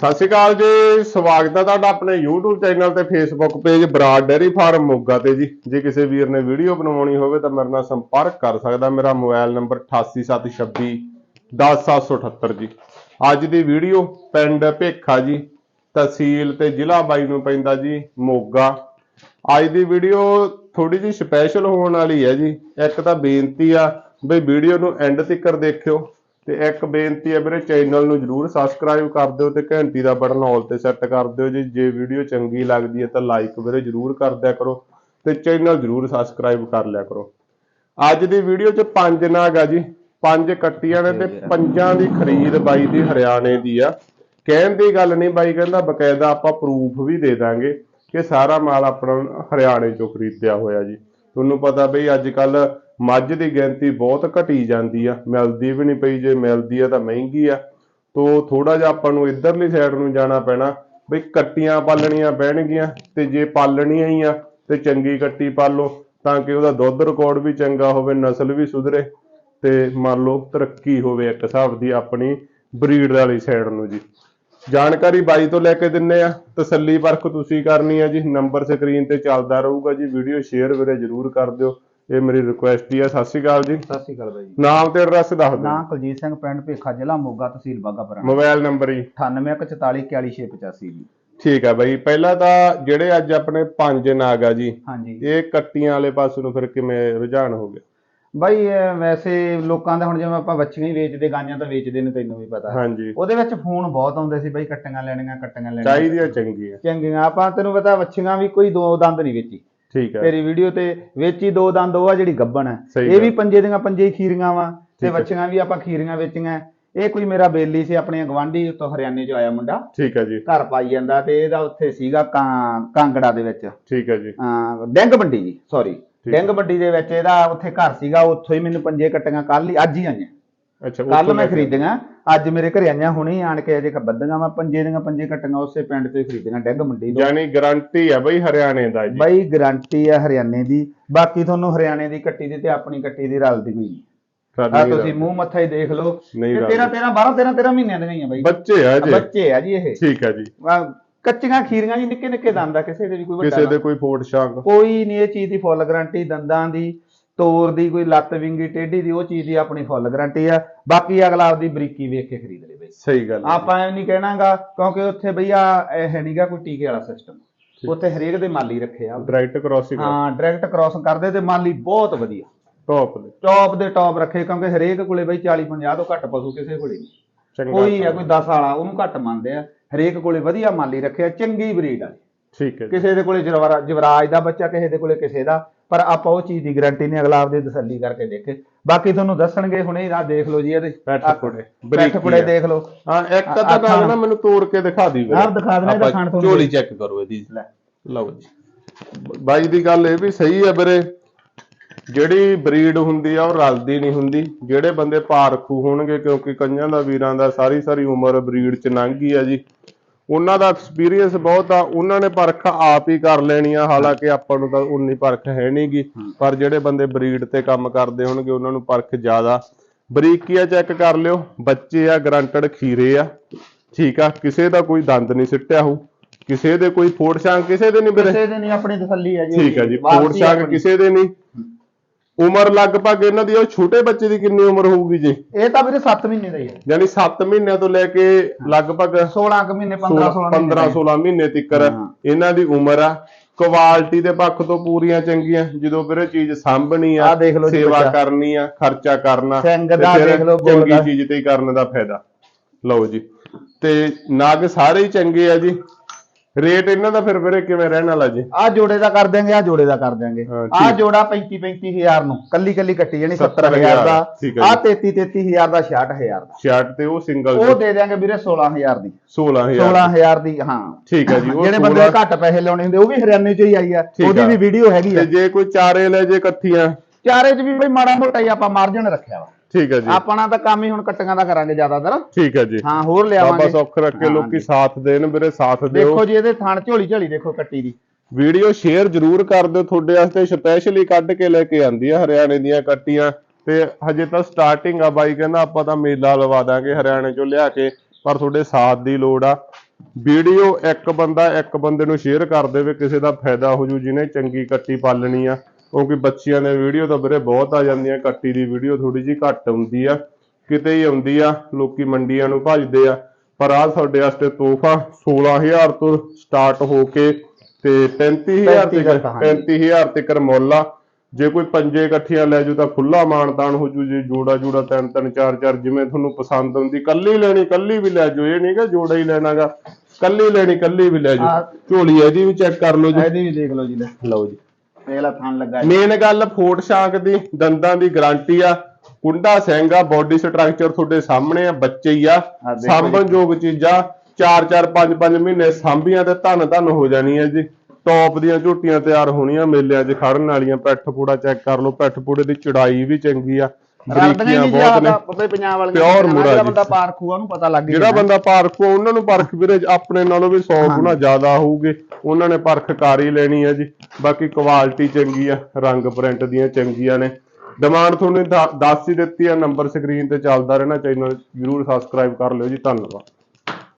ਸਤਿ ਸ਼੍ਰੀ ਅਕਾਲ ਜੀ, ਸਵਾਗਤ ਹੈ ਤੁਹਾਡਾ ਆਪਣੇ YouTube ਚੈਨਲ ਤੇ Facebook page Brar dairy farm Moga ਤੇ ਜੀ। ਜੇ ਕਿਸੇ ਵੀਰ ਨੇ ਵੀਡੀਓ ਬਣਾਉਣੀ ਹੋਵੇ ਤਾਂ ਮੇਰੇ ਨਾਲ ਸੰਪਰਕ ਕਰ ਸਕਦਾ, ਮੇਰਾ ਮੋਬਾਈਲ ਨੰਬਰ 8876 10778 ਜੀ। ਅੱਜ ਦੀ ਵੀਡੀਓ ਪਿੰਡ ਭੇਖਾ ਜੀ, ਤਹਿਸੀਲ ਤੇ ਜ਼ਿਲ੍ਹਾ ਬਾਈ ਨੂੰ ਪੈਂਦਾ ਜੀ, ਮੋਗਾ। ਅੱਜ ਦੀ ਵੀਡੀਓ ਥੋੜੀ ਜਿਹੀ ਸਪੈਸ਼ਲ ਹੋਣ ਵਾਲੀ ਹੈ ਜੀ। ਇੱਕ ਤਾਂ ਬੇਨਤੀ ਆ, ਬਈ ਵੀਡੀਓ ਨੂੰ ਐਂਡ ਤੱਕ ਦੇਖਿਓ। ਤੇ ਇੱਕ ਬੇਨਤੀ ਹੈ ਵੀਰੇ ਚੈਨਲ ਨੂੰ ਜਰੂਰ ਸਬਸਕ੍ਰਾਈਬ ਕਰ ਦਿਓ ਤੇ ਘੰਟੀ ਦਾ ਬਟਨ ਆਲ ਤੇ ਸੈੱਟ ਕਰ ਦਿਓ ਜੀ। ਜੇ ਵੀਡੀਓ ਚੰਗੀ ਲੱਗਦੀ ਹੈ ਤਾਂ ਲਾਈਕ ਵੀਰੇ ਜਰੂਰ ਕਰ ਦਿਆ ਕਰੋ ਤੇ ਚੈਨਲ ਜਰੂਰ ਸਬਸਕ੍ਰਾਈਬ ਕਰ ਲਿਆ ਕਰੋ। ਅੱਜ ਦੀ ਵੀਡੀਓ 'ਚ ਪੰਜ ਨਾਗ ਆ ਜੀ ਪੰਜ ਕੱਟੀਆਂ ਨੇ ਤੇ ਪੰਜਾਂ ਦੀ ਖਰੀਦ ਬਾਈ ਦੀ ਹਰਿਆਣੇ ਦੀ ਆ। ਕਹਿਣ ਦੀ ਗੱਲ ਨਹੀਂ ਬਾਈ ਕਹਿੰਦਾ ਬਕਾਇਦਾ ਆਪਾਂ ਪ੍ਰੂਫ ਵੀ ਦੇ ਦਾਂਗੇ ਕਿ ਸਾਰਾ ਮਾਲ ਆਪਣਾ ਹਰਿਆਣੇ ਚੋਂ ਖਰੀਦਿਆ ਹੋਇਆ ਜੀ। ਤੁਹਾਨੂੰ ਪਤਾ ਬਈ ਅੱਜ ਕੱਲ ਮੱਝ ਦੀ ਗਿਣਤੀ ਬਹੁਤ ਘਟੀ ਜਾਂਦੀ ਆ। ਮਿਲਦੀ ਵੀ ਨਹੀਂ ਪਈ, ਜੇ ਮਿਲਦੀ ਆ ਤਾਂ ਮਹਿੰਗੀ ਆ। ਤੋ ਥੋੜਾ ਜਿਹਾ ਆਪਾਂ ਨੂੰ ਇਧਰਲੀ ਸਾਈਡ ਨੂੰ ਜਾਣਾ ਪੈਣਾ। ਬਈ ਕੱਟੀਆਂ ਪਾਲਣੀਆਂ ਪੈਣਗੀਆਂ ਤੇ ਜੇ ਪਾਲਣੀਆਂ ਹੀ ਆ ਤੇ ਚੰਗੀ ਕੱਟੀ ਪਾਲੋ ਤਾਂ ਕਿ ਉਹਦਾ ਦੁੱਧ ਰਿਕਾਰਡ ਵੀ ਚੰਗਾ ਹੋਵੇ, ਨਸਲ ਵੀ ਸੁਧਰੇ ਤੇ ਮੰਨ ਲਓ ਤਰੱਕੀ ਹੋਵੇ ਇੱਕ ਹਿਸਾਬ ਦੀ ਆਪਣੀ ਬਰੀਡ ਵਾਲੀ ਸਾਈਡ ਨੂੰ ਜੀ। ਜਾਣਕਾਰੀ ਬਾਈ ਤੋਂ ਲੈ ਕੇ ਦਿੰਨੇ ਆ। ਤਸੱਲੀ ਪਰਖ ਤੁਸੀਂ ਕਰਨੀ ਆ ਜੀ। ਨੰਬਰ ਸਕਰੀਨ ਤੇ ਚੱਲਦਾ ਰਹੂਗਾ ਜੀ। ਵੀਡੀਓ ਸ਼ੇਅਰ ਵੀਰੇ ਜਰੂਰ ਕਰ ਦਿਓ। ਇਹ ਮੇਰੀ ਰਿਕੁਐਸਟ ਹੀ ਆ ਸਤਿ ਸ਼੍ਰੀ ਅਕਾਲ ਜੀ। ਸਤਿ ਸ਼੍ਰੀ ਅਕਾਲ ਬਾਈ ਜੀ। ਨਾਮ ਤੇ ਐਡਰੈਸ ਦੱਸ ਦਿਓ। ਨਾਂ ਕੁਲਜੀਤ ਸਿੰਘ ਪਿੰਡ ਭੇਖਾ ਜ਼ਿਲ੍ਹਾ ਮੋਗਾ ਤਹਿਸੀਲ ਬਾਗਾਪੁਰਾ ਮੋਬਾਈਲ ਨੰਬਰ ਜੀ। 9814441685 ਜੀ। ਠੀਕ ਆ ਬਾਈ ਪਹਿਲਾਂ ਤਾਂ ਜਿਹੜੇ ਅੱਜ ਆਪਣੇ ਪੰਜ ਨਾਗ ਆ ਜੀ ਹਾਂਜੀ। ਇਹ ਕੱਟੀਆਂ ਵਾਲੇ ਪਾਸੇ ਨੂੰ ਫਿਰ ਕਿਵੇਂ ਰੁਝਾਨ ਹੋ ਗਿਆ? ਬਾਈ ਇਹ ਵੈਸੇ ਲੋਕਾਂ ਦਾ ਹੁਣ ਜਿਵੇਂ ਆਪਾਂ ਬੱਚੀਆਂ ਹੀ ਵੇਚਦੇ ਗਾਈਆਂ ਤਾਂ ਵੇਚਦੇ ਨੇ ਤੈਨੂੰ ਵੀ ਪਤਾ। ਹਾਂਜੀ। ਉਹਦੇ ਵਿੱਚ ਫੋਨ ਬਹੁਤ ਆਉਂਦੇ ਸੀ ਬਾਈ ਕੱਟੀਆਂ ਲੈਣੀਆਂ ਕੱਟੀਆਂ ਲੈਣੀਆਂ। ਚਾਹੀਦੀਆਂ ਚੰਗੀਆਂ। ਚੰਗੀਆਂ ਆਪਾਂ ਤੈਨੂੰ ਪਤਾ ਬੱਚੀਆਂ ਵੀ ਕੋਈ ਦੋ ਦੰਦ ਨਹੀਂ ਵੇਚੀ। ਠੀਕ ਹੈ। ਤੇਰੀ ਵੀਡੀਓ ਤੇ ਵੇਚੀ ਦੋ ਦੰਦ ਉਹ ਆ ਜਿਹੜੀ ਗੱਬਣ ਹੈ। ਇਹ ਵੀ। ਪੰਜੇ ਦੀਆਂ ਪੰਜੇ ਹੀ ਖੀਰੀਆਂ ਵਾ ਤੇ ਹੈ। ਬੱਚੀਆਂ ਵੀ ਆਪਾਂ ਖੀਰੀਆਂ ਵੇਚੀਆਂ। ਇਹ ਕੋਈ ਮੇਰਾ ਬੇਲੀ ਸੀ ਆਪਣੇ ਗਵਾਂਢੀ ਤੋਂ ਹਰਿਆਣੇ ਚ ਆਇਆ ਮੁੰਡਾ। ਠੀਕ ਹੈ ਜੀ। ਘਰ ਪਾਈ ਜਾਂਦਾ ਤੇ ਇਹਦਾ ਉੱਥੇ ਸੀਗਾ ਕਾਂ ਕਾਂਗੜਾ ਦੇ ਵਿੱਚ। ਠੀਕ ਹੈ ਜੀ। ਅਹ ਡੈਂਗ ਮੰਡੀ ਜੀ ਸੌਰੀ। ਡੈਂਗ ਮੰਡੀ ਦੇ ਵਿੱਚ ਇਹਦਾ ਉੱਥੇ ਘਰ ਸੀਗਾ ਉੱਥੋਂ ਹੀ ਮੈਨੂੰ ਪੰਜੇ ਕੱਟੀਆਂ ਕੱਲ ਹੀ ਅੱਜ ਹੀ ਆਈਆਂ। ਅੱਛਾ ਕੱਲ ਮੈਂ ਖਰੀਦੀਆਂ। ਅੱਜ ਮੇਰੇ ਘਰੇ ਆਈਆਂ ਹੁਣੇ ਆਣ ਕੇ ਅਜੇ ਬੱਦੀਆਂ ਮੈਂ ਪੰਜੇ ਦੀਆਂ ਪੰਜੇ ਕੱਟੀਆਂ ਉਸੇ ਪਿੰਡ ਤੋਂ ਹੀ ਖਰੀਦੀਆਂ ਡੈਂਗ ਮੰਡੀ ਤੋਂ ਯਾਨੀ ਗਾਰੰਟੀ ਆ ਬਈ ਹਰਿਆਣੇ ਦਾ ਜੀ। ਬਾਈ ਗਾਰੰਟੀ ਆ ਹਰਿਆਣੇ ਦੀ ਬਾਕੀ ਤੁਹਾਨੂੰ ਹਰਿਆਣੇ ਦੀ ਕੱਟੀ ਦੀ ਤੇ ਆਪਣੀ ਕੱਟੀ ਦੀ ਰਲਦੀ ਹੋਈ ਆ। ਤੁਸੀਂ ਮੂੰਹ ਮੱਥਾ ਹੀ ਦੇਖ ਲਓ। ਤੇ ਰਲਦੀ। 13 13 12 13 13 ਮਹੀਨਿਆਂ ਦੀਆਂ ਹੀ ਆ ਬਾਈ। ਬੱਚੇ ਆ ਜੀ। ਬੱਚੇ ਆ ਜੀ ਇਹ। ਠੀਕ ਹੈ ਜੀ। ਕੱਚੀਆਂ ਖੀਰੀਆਂ ਜੀ ਨਿੱਕੇ ਨਿੱਕੇ ਦੰਦ ਆ ਕਿਸੇ ਦੇ ਵੀ ਕੋਈ ਵੱਡਾ ਕਿਸੇ। ਦੇ ਕੋਈ ਫੋਟ ਸ਼ਾਂਕ ਕੋਈ ਨਹੀਂ ਇਹ ਚੀਜ਼ ਦੀ ਫੁੱਲ ਗਾਰੰਟੀ ਦੰਦਾਂ ਦੀ। ਤੋਰ ਦੀ ਕੋਈ ਲੱਤ ਵਿੰਗੀ ਟੇਢੀ ਦੀ ਉਹ ਚੀਜ਼ ਦੀ ਆਪਣੀ ਫੁੱਲ ਗਾਰੰਟੀ ਆ। ਬਾਕੀ ਅਗਲਾ ਆਪਦੀ ਬਰੀਕੀ ਵੇਖ ਕੇ ਖਰੀਦ ਲੇ ਬਈ ਸਹੀ ਗੱਲ। ਆਪਾਂ ਇਹ ਨਹੀਂ ਕਹਿਣਾਗਾ ਕਿਉਂਕਿ ਉੱਥੇ ਬਈਆ ਇਹ ਹੈ ਨਹੀਂਗਾ ਕੋਈ ਟੀਕੇ ਵਾਲਾ ਸਿਸਟਮ ਉੱਥੇ ਹਰੇਕ ਦੇ ਮਾਲੀ ਰੱਖੇ ਆ। ਡਾਇਰੈਕਟ ਕ੍ਰਾਸਿੰਗ ਹਾਂ ਡਾਇਰੈਕਟ ਕ੍ਰਾਸ ਕਰਦੇ ਤੇ ਮਾਲੀ ਬਹੁਤ ਵਧੀਆ। ਟੌਪ ਦੇ ਟੌਪ ਦੇ ਟੌਪ ਰੱਖੇ ਕਿਉਂਕਿ ਹਰੇਕ ਕੋਲੇ ਬਈ 40 50 ਤੋਂ ਘੱਟ ਪਸ਼ੂ ਕਿਸੇ ਕੋਲੇ ਨਹੀਂ ਕੋਈ ਆ ਕੋਈ 10 ਵਾਲਾ ਉਹਨੂੰ ਘੱਟ ਮੰਨਦੇ ਆ। ਹਰੇਕ ਕੋਲੇ ਵਧੀਆ ਮਾਲੀ ਰੱਖਿਆ ਚੰਗੀ ਬਰੀਡ ਵਾਲੀ ਠੀਕ ਹੈ ਜੀ। ਕਿਸੇ ਦੇ ਕੋਲੇ ਜਵਰਾ- ਜਵਰਾਜ ਦਾ ਬੱਚਾ ਕਿਸੇ ਦੇ ਕੋਲੇ ਕਿਸੇ ਦਾ ਪਰ ਆਪਾਂ ਉਹ ਚੀਜ਼ ਦੀ ਗਾਰੰਟੀ ਨਹੀਂ ਅਗਲਾ ਆਪਦੇ ਤਸੱਲੀ ਕਰਕੇ ਦੇਖੇ। ਬਾਕੀ ਤੁਹਾਨੂੰ ਦੱਸਣਗੇ ਹੁਣੇ ਆ ਦੇਖ ਲਓ ਜੀ ਇਹਦੇ। ਪੈਠ ਆਹ ਪੈਠ ਆ। ਦੇਖ ਲਓ। ਹਾਂ ਇੱਕ ਅੱਧਾ। ਨਾ ਮੈਨੂੰ ਤੋੜ ਕੇ ਦਿਖਾ ਦੀ ਵੀਰੇ। ਆਹ ਦਿਖਾ ਦੇਣਾ ਇਹਦਾ ਆਪਾਂ ਖਾਣ ਤੁਹਾਨੂੰ ਝੋਲੀ ਚੈੱਕ ਕਰੋ ਇਹਦੀ। ਲੈ। ਲਓ ਜੀ। ਬਾਈ ਦੀ ਗੱਲ ਇਹ ਵੀ ਸਹੀ ਹੈ ਵੀਰੇ। ਜਿਹੜੀ ਬਰੀਡ ਹੁੰਦੀ ਆ ਉਹ ਰਲਦੀ ਨਹੀਂ ਹੁੰਦੀ। ਜਿਹੜੇ ਬੰਦੇ ਪਾਰਖੂ ਹੋਣਗੇ ਕਿਉਂਕਿ ਕਈਆਂ ਦਾ ਵੀਰਾਂ ਦਾ ਸਾਰੀ ਸਾਰੀ ਉਮਰ ਬਰੀਡ ਚ ਲੰਘ ਗਈ ਆ ਜੀ। ਉਹਨਾਂ ਦਾ ਐਕਸਪੀਰੀਅੰਸ ਬਹੁਤ ਆ ਉਹਨਾਂ ਨੇ ਪਰਖ ਆਪ ਹੀ ਕਰ ਲੈਣੀ ਆ ਹਾਲਾਂਕਿ ਆਪਾਂ ਨੂੰ ਤਾਂ ਉਨੀ ਪਰਖ ਹੈ ਨਹੀਂਗੀ ਪਰ ਜਿਹੜੇ ਬੰਦੇ ਬਰੀਡ ਤੇ ਕੰਮ ਕਰਦੇ ਹੋਣਗੇ ਉਹਨਾਂ ਨੂੰ ਪਰਖ ਜ਼ਿਆਦਾ। ਬਰੀਕੀਆ ਚੈੱਕ ਕਰ ਲਿਓ ਬੱਚੇ ਆ ਗਰੰਟਡ ਖੀਰੇ ਆ ਠੀਕ ਆ ਕਿਸੇ ਦਾ ਕੋਈ ਦੰਦ ਨਹੀਂ ਸਿੱਟਿਆ ਹੋ ਕਿਸੇ ਦੇ ਕੋਈ ਫੋੜ ਛਾਂਗ ਕਿਸੇ ਦੇ ਨਹੀਂ ਵੀਰੇ? ਕਿਸੇ ਦੇ ਨਹੀਂ ਆਪਣੀ ਤਸੱਲੀ ਹੈ ਜੀ। ਠੀਕ ਹੈ ਜੀ ਫੋੜ ਆਪਣੀ। ਕਿਸੇ ਦੇ ਨਹੀਂ ਉਮਰ ਲਗਭਗ ਇਹਨਾਂ ਦੀ ਉਹ ਛੋਟੇ ਬੱਚੇ ਦੀ ਕਿੰਨੀ ਉਮਰ ਹੋਊਗੀ ਜੀ? ਇਹ ਤਾਂ ਵੀਰੇ 7 ਮਹੀਨੇ ਦਾ ਹੀ ਹੈ। ਯਾਨੀ 7 ਮਹੀਨਿਆਂ ਤੋਂ ਲੈ ਕੇ ਲਗਭਗ 16 ਕੁ ਮਹੀਨੇ 15 16 ਮਹੀਨੇ 15 16 ਮਹੀਨੇ ਤੱਕ। ਇਹਨਾਂ ਦੀ ਉਮਰ ਆ। ਕੁਆਲਿਟੀ ਦੇ ਪੱਖ ਤੋਂ ਪੂਰੀਆਂ ਚੰਗੀਆਂ ਜਦੋਂ ਵੀਰੇ ਚੀਜ਼ ਸਾਂਭਣੀ ਆ ਸੇਵਾ। ਕਰਨੀ ਆ ਖਰਚਾ ਕਰਨਾ ਫਿਰ ਚੰਗੀ। ਚੀਜ਼ ਤੇ ਹੀ ਕਰਨ ਦਾ ਫਾਇਦਾ। ਲਓ ਜੀ। ਤੇ ਨਗ ਸਾਰੇ ਹੀ ਚੰਗੇ ਆ ਜੀ। ਰੇਟ ਇਹਨਾਂ ਦਾ ਫਿਰ ਵੀਰੇ ਕਿਵੇਂ ਰਹਿਣ ਵਾਲਾ ਜੀ? ਆ ਜੋੜੇ ਦਾ ਕਰ ਦਿਆਂਗੇ ਆ ਜੋੜੇ ਦਾ ਕਰ ਦਿਆਂਗੇ। ਹਾਂ, ਆ ਠੀਕ। ਜੋੜਾ 35 35000 ਨੂੰ ਕੱਲੀ ਕੱਲੀ ਕੱਟੀ ਜਾਣੀ 70,000 70000 ਦਾ। ਠੀਕ ਹੈ ਆ 33 33000 ਦਾ 66000 ਦਾ। ਸ਼ਰਟ ਤੇ ਉਹ ਸਿੰਗਲ ਉਹ ਦੇ ਦਿਆਂਗੇ ਵੀਰੇ 16000 ਦੀ। 16000 16000 ਦੀ। ਹਾਂ। ਠੀਕ ਹੈ ਜੀ ਉਹ ਜਿਹੜੇ ਬੰਦੇ ਘੱਟ ਪੈਸੇ ਲਾਉਣੇ ਹੁੰਦੇ ਉਹ ਵੀ ਹਰਿਆਣੇ ਚੋਂ ਹੀ ਆਈ ਆ। ਠੀਕ ਉਹਦੀ ਆ। ਵੀ ਵੀਡੀਓ ਹੈਗੀ ਤੇ ਆ ਜੇ ਕੋਈ ਚਾਰੇ ਲੈ ਜੇ ਇਕੱਠੀਆਂ? ਚਾਰੇ 'ਚ ਵੀ ਬਈ ਮਾੜਾ ਮੋਟਾ ਹੀ ਆਪਾਂ ਮਾਰਜਨ ਰੱਖਿਆ ਵਾ। ਠੀਕ ਹੈ ਜੀ। ਆਪਣਾ ਤਾਂ ਕੰਮ ਹੀ ਹੁਣ ਕੱਟੀਆਂ ਦਾ ਕਰਾਂਗੇ ਜ਼ਿਆਦਾਤਰ। ਠੀਕ ਹੈ ਜੀ। ਹਾਂ ਹੋਰ ਬਾਬਾ ਲਿਆਵਾਂਗੇ ਸੁੱਖ ਰੱਖੇ ਹਾਂ, ਲੋਕੀ। ਸਾਥ ਦੇਣ ਵੀਰੇ ਸਾਥ ਦਿਓ। ਦੇਖੋ ਜੀ ਇਹਦੇ ਥਣ ਝੋਲੀ ਝੋਲੀ ਦੇਖੋ ਕੱਟੀ ਦੀ। ਵੀਡੀਓ ਸ਼ੇਅਰ ਜਰੂਰ ਕਰ ਦਿਓ ਤੁਹਾਡੇ ਵਾਸਤੇ ਸਪੈਸ਼ਲੀ ਕੱਢ ਕੇ ਲੈ ਕੇ ਆਂਦੀ ਆ ਹਰਿਆਣੇ ਦੀਆਂ ਕੱਟੀਆਂ। ਤੇ ਹਜੇ ਤਾਂ ਸਟਾਰਟਿੰਗ ਆ ਬਾਈ ਕਹਿੰਦਾ ਆਪਾਂ ਤਾਂ ਮੇਲਾ ਲਵਾ ਦਾਂਗੇ ਹਰਿਆਣੇ ਚੋਂ ਲਿਆ ਕੇ ਪਰ ਤੁਹਾਡੇ ਸਾਥ ਦੀ ਲੋੜ ਆ। ਵੀਡੀਓ ਇੱਕ ਬੰਦਾ ਇੱਕ ਬੰਦੇ ਨੂੰ ਸ਼ੇਅਰ ਕਰ ਦੇਵੇ ਕਿਸੇ ਦਾ ਫਾਇਦਾ ਹੋ ਜੂ ਜਿਹਨੇ ਚੰਗੀ ਕੱਟੀ ਪਾਲਣੀ ਆ। ਕਿਉਂਕਿ ਬੱਚਿਆਂ ਦੇ ਵੀਡੀਓ ਤਾਂ ਵੀਰੇ ਬਹੁਤ ਆ ਜਾਂਦੀਆਂ ਕੱਟੀ ਦੀ ਵੀਡੀਓ ਥੋੜੀ ਜਿਹੀ ਘੱਟ ਹੁੰਦੀ ਆ ਕਿਤੇ ਹੀ ਆਉਂਦੀ ਆ ਲੋਕੀ ਮੰਡੀਆਂ ਨੂੰ ਭੱਜਦੇ ਆ। ਪਰ ਆ ਤੁਹਾਡੇ ਵਾਸਤੇ ਤੋਹਫਾ 16000 ਤੋਂ ਸਟਾਰਟ ਹੋ ਕੇ ਤੇ 35000 35 ਤੱਕ ਤੱਕ, ਹਾਂਜੀ। 35000 ਤੱਕ ਮੁੱਲ ਜੇ ਕੋਈ ਪੰਜੇ ਇਕੱਠੀਆਂ ਲੈ ਜੂ ਤਾਂ ਖੁੱਲਾ ਮਾਨਤਾਨ ਹੋ ਜੂ ਜੇ ਜੋੜਾ ਜੋੜਾ ਤਿੰਨ ਤਿੰਨ ਚਾਰ ਚਾਰ ਜਿਵੇਂ ਤੁਹਾਨੂੰ ਪਸੰਦ ਆਉਂਦੀ ਕੱਲੀ ਲੈਣੀ ਕੱਲੀ ਵੀ ਲੈ ਜਾਓ ਇਹ ਨਹੀਂ ਕਿ ਜੋੜਾ ਹੀ ਲੈਣਾਗਾ ਕੱਲੀ ਲੈਣੀ ਕੱਲੀ ਵੀ ਲੈ ਜਾਓ। ਹਾਂ। ਝੋਲੀ ਇਹਦੀ ਵੀ ਚੈੱਕ ਕਰ ਲਓ ਜੀ। ਇਹਦੀ ਵੀ ਦੇਖ ਲਓ ਜੀ ਲਓ ਜੀ। ਪਹਿਲਾ ਥਣ ਲੱਗਾ ਮੇਨ ਗੱਲ ਫੋਟ ਸ਼ਾਂਕ ਦੀ ਦੰਦਾਂ ਦੀ ਗਾਰੰਟੀ ਆ। ਕੁੰਡਾ ਸਿੰਘ ਆ ਬੋਡੀ ਸਟਰਕਚਰ ਤੁਹਾਡੇ ਸਾਹਮਣੇ ਆ ਬੱਚੇ ਹੀ ਆ। ਸਾਂਭਣਯੋਗ ਚੀਜ਼ਾਂ 4-4 5-5 ਮਹੀਨੇ ਸਾਂਭੀਆਂ ਤੇ ਧੰਨ ਧੰਨ ਹੋ ਜਾਣੀਆਂ ਜੀ। ਟੌਪ ਦੀਆਂ ਝੋਟੀਆਂ ਤਿਆਰ ਹੋਣੀਆਂ ਮੇਲਿਆਂ 'ਚ ਖੜਨ ਵਾਲੀਆਂ ਪਿੱਠ ਪੂੜਾ ਚੈੱਕ ਕਰ ਲਓ ਪਿੱਠ ਪੂੜੇ ਦੀ ਚੜਾਈ ਵੀ ਚੰਗੀ ਆ। ਰਲਦੀਆਂ ਬਰੀਕੀਆਂ ਬਹੁਤ ਨੇ। ਜ਼ਿਆਦਾ ਪੱਪੇ ਪੰਜਾਬ ਵਾਲੀਆਂ Pure ਜਿਹੜਾ ਮੁਰਾ ਜੀ। ਬੰਦਾ ਪਾਰਖੂਆ ਉਹਨੂੰ ਪਤਾ ਲੱਗ ਜਿਹੜਾ ਬੰਦਾ ਪਰਖ ਉਹਨਾਂ ਨੂੰ ਪਰਖ ਵੀਰੇ ਆਪਣੇ ਨਾਲੋਂ ਵੀ 100 ਗੁਣਾ ਜ਼ਿਆਦਾ ਹੋਊਗੇ। ਉਹਨਾਂ ਨੇ ਪਰਖ ਕਰ ਹੀ ਲੈਣੀ ਆ ਜੀ। ਬਾਕੀ ਕੁਆਲਿਟੀ ਚੰਗੀ ਆ ਰੰਗ ਪ੍ਰਿੰਟ ਦੀਆਂ ਚੰਗੀਆਂ ਨੇ। ਡਿਮਾਂਡ ਤੁਹਾਨੂੰ ਦ- ਦੱਸ ਹੀ ਦਿੱਤੀ ਆ ਨੰਬਰ ਸਕਰੀਨ ਤੇ ਚੱਲਦਾ ਰਹਿਣਾ ਚੈਨਲ ਜਰੂਰ ਸਬਸਕ੍ਰਾਈਬ ਕਰ ਲਿਓ ਜੀ। ਧੰਨਵਾਦ।